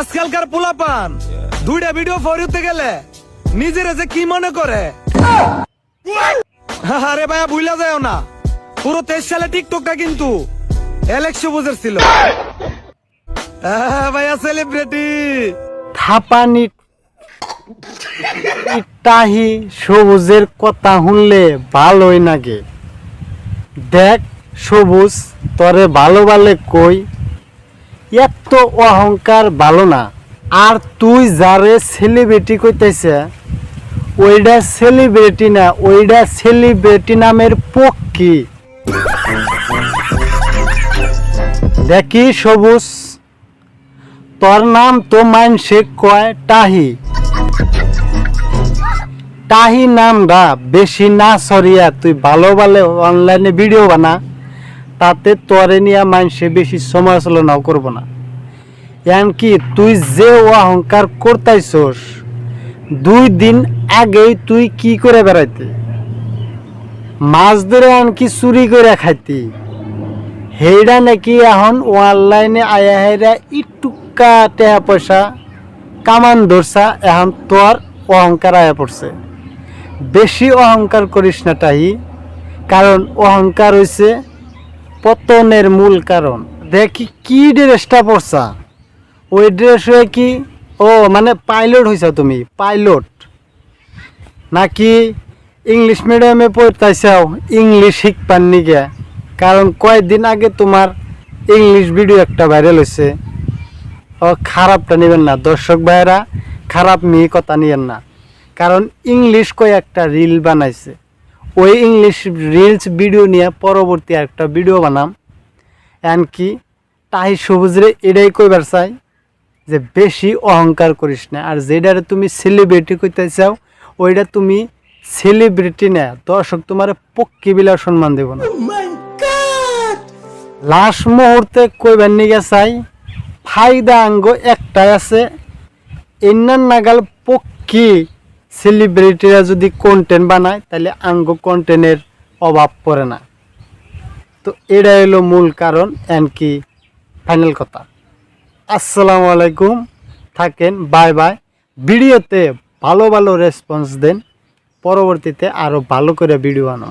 আজকালকার পোলাপান। দুইটা ভিডিও ফরিউতে গেলে নিজের যে কি মনে করে? আরে ভাইয়া ভুলা যায় না। পুরো তেইশ সালে টিকটকটা কিন্তু বুঝের ছিল। ভাইয়া সেলিব্রিটি থাপানি সবুজের কথা শুনলে ভালোই নাগে দেখ, সবুজ তরে ভালো ভালো কই? এত অহংকার ভালো না। আর তুই যারে সেলিব্রিটি কইতেছে ওইটা সেলিব্রিটি না ওইটা সেলিব্রিটি নামের পক্ষী। দেখি সবুজ, তোর নাম তো মানসে কয় টাহি। টাহি নাম নামটা বেশি না, সরিয়া, তুই ভালো ভালো অনলাইনে ভিডিও বানা। তাতে তোরে নিয়ে মানুষে বেশি সমালোচনাও করব না। এমনকি তুই যে অহংকার করতাইছস, দুই দিন আগেই তুই কি করে বেড়াইতে? মাছ ধরে আনকি চুরি করে খাইতি। হেইডা নাকি এখন অনলাইনে আয়া হেরা ইটুকা টাকা পয়সা কামান ধরছা এখন তোর অহংকার আয়া পড়ছে। বেশি অহংকার করিস না তাই কারণ অহংকার হইছে পতনের মূল কারণ। দেখি কি ড্রেসটা পড়ছা ওই ড্রেস হয়ে কি? ও মানে পাইলট হইছা তুমি পাইলট নাকি ইংলিশ মিডিয়ামে পড়তাইছাও ইংলিশ শিখপান নিগে? কারণ কয়েকদিন আগে তোমার ইংলিশ ভিডিও একটা ভাইরাল হয়েছে ও, খারাপটা নেবেন না। দর্শক ভাইয়েরা, খারাপ মেয়ে কথা নিয়েন না। কারণ ইংলিশ কয় একটা রিল বানাইছে। ওই ইংলিশ রিলস ভিডিও নিয়ে পরবর্তী একটা ভিডিও বানাম। এমনকি তাই সবুজরে এটাই কইবার চাই যে বেশি অহংকার করিস না। আর যেটারে তুমি সেলিব্রিটি কইতে চাও ওইটা তুমি সেলিব্রিটি না। দর্শক তোমার পক্ষী বিলার সম্মান দেব না। লাস্ট মুহূর্তে কইবার নিগে চাই ফায়দা আঙ্গ একটাই আছে ইন্নার নাগাল পক্ষী সেলিব্রিটিরা যদি কন্টেন্ট বানায়, তাহলে আঙ্গ কন্টেন্টের অভাব পড়ে না। তো এটা হলো মূল কারণ এমনকি ফাইনাল কথা। আসসালামু আলাইকুম, থাকেন বাই বাই ভিডিওতে ভালো ভালো রেসপন্স দেন। পরবর্তীতে আরও ভালো করে ভিডিও আনো